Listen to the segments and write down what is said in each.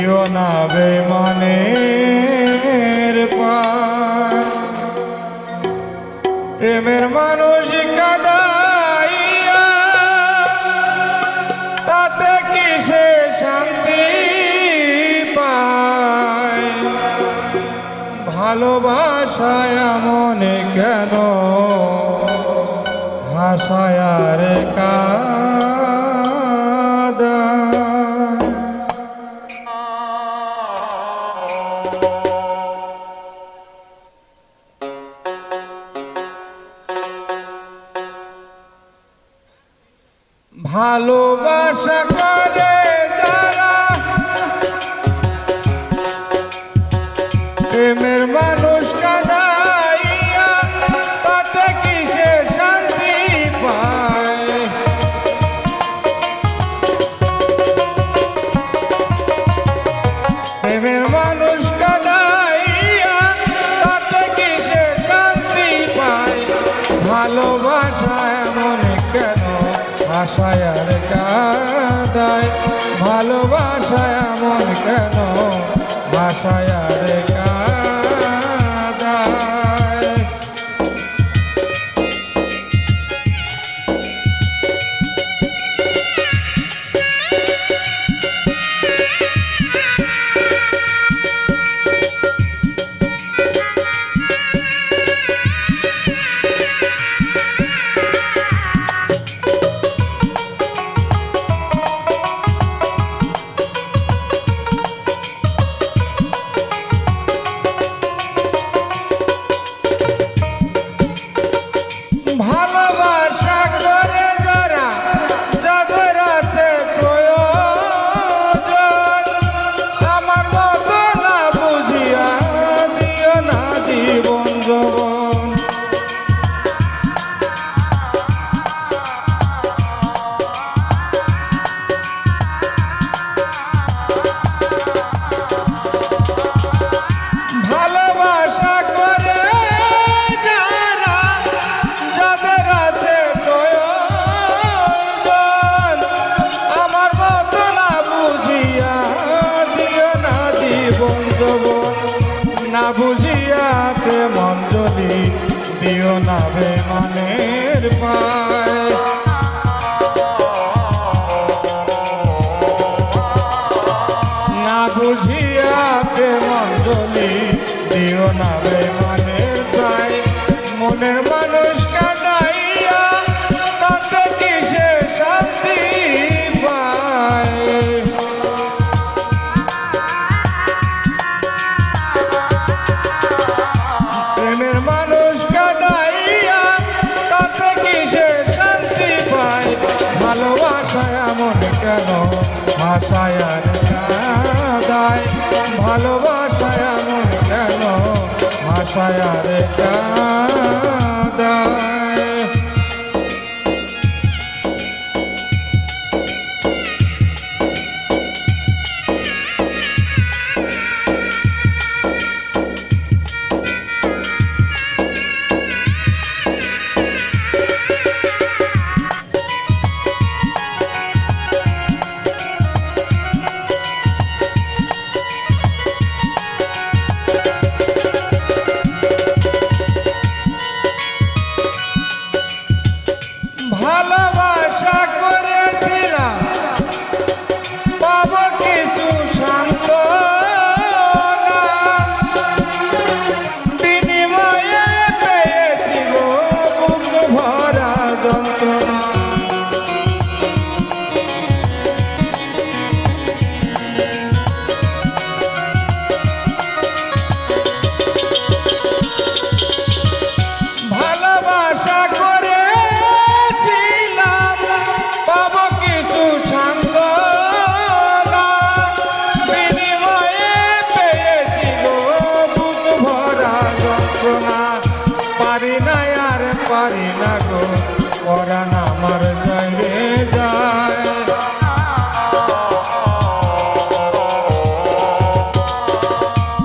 নিও না বেমানের প্রেমের মানুষ তাতে কিসে শান্তি পায়? ভালোবাসায় মনে কেন? হাসায়ার কা ভালোবাসা করে যারা মানুষ। আশায় রে মনের পা যেন ভাষায় দায় ভালোবাসায় মন যেন ভাষায়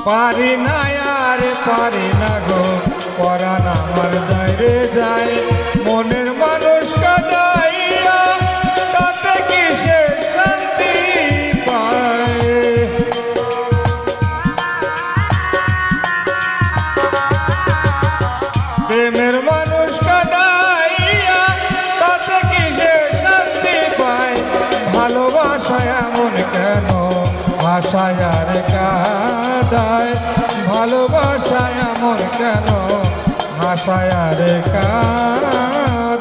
পারি না আর পারি না গো না আমার যায় রে যায়। মনের দেয় ভালোবাসায় আমার কেন? হাসায় রে কাদায়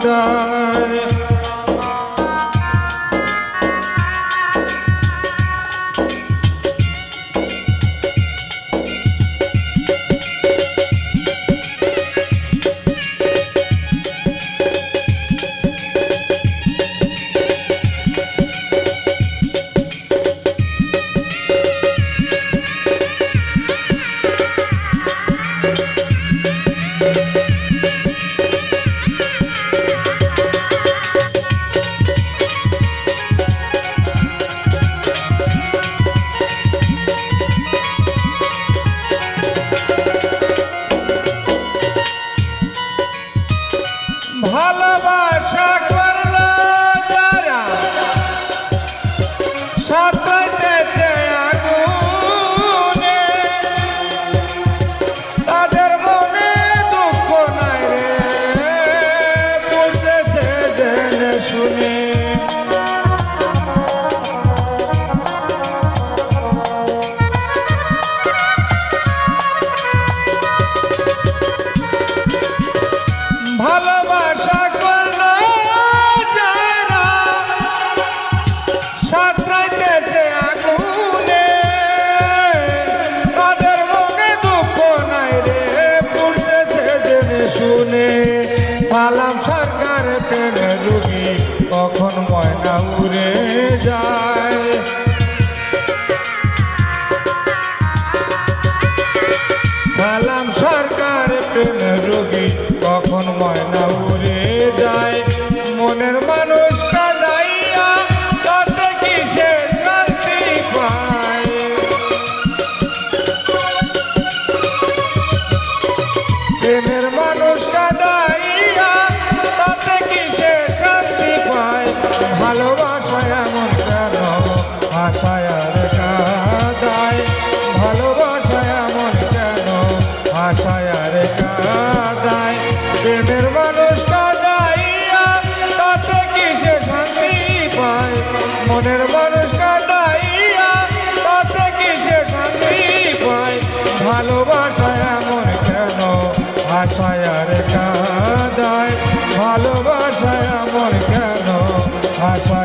ভালোবাসা করল যারা। সাঁতরাইতেছে আগুনে। তাদের মনে দুঃখ রে, পড়তেছে জেনে শুনে। সালাম সরকার পেলে রুগী, কখন ময়না উড়ে যায়। Gaure high five.